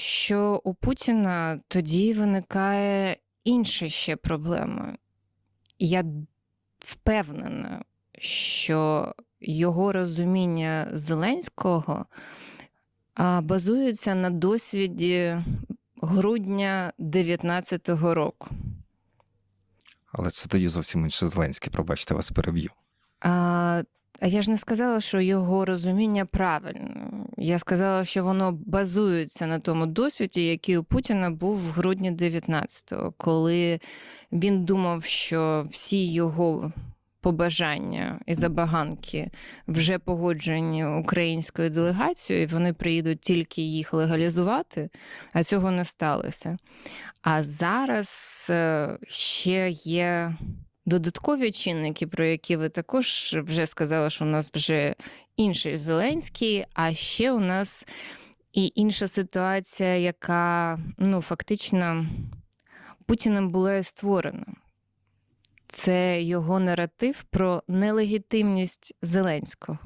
що у Путіна тоді виникає інша ще проблема. Я впевнена, що його розуміння Зеленського базується на досвіді грудня 19-го року. Але це тоді зовсім інше Зеленський, пробачте, вас переб'ю. А, а я ж не сказала, що його розуміння правильне. Я сказала, що воно базується на тому досвіді, який у Путіна був в грудні 19-го, коли він думав, що всі його побажання і забаганки вже погоджені українською делегацією, і вони приїдуть тільки їх легалізувати, а цього не сталося. А зараз е, ще є додаткові чинники, про які ви також вже сказали, що у нас вже інший Зеленський, а ще у нас і інша ситуація, яка ну, фактично Путіним була створена. Це його наратив про нелегітимність Зеленського.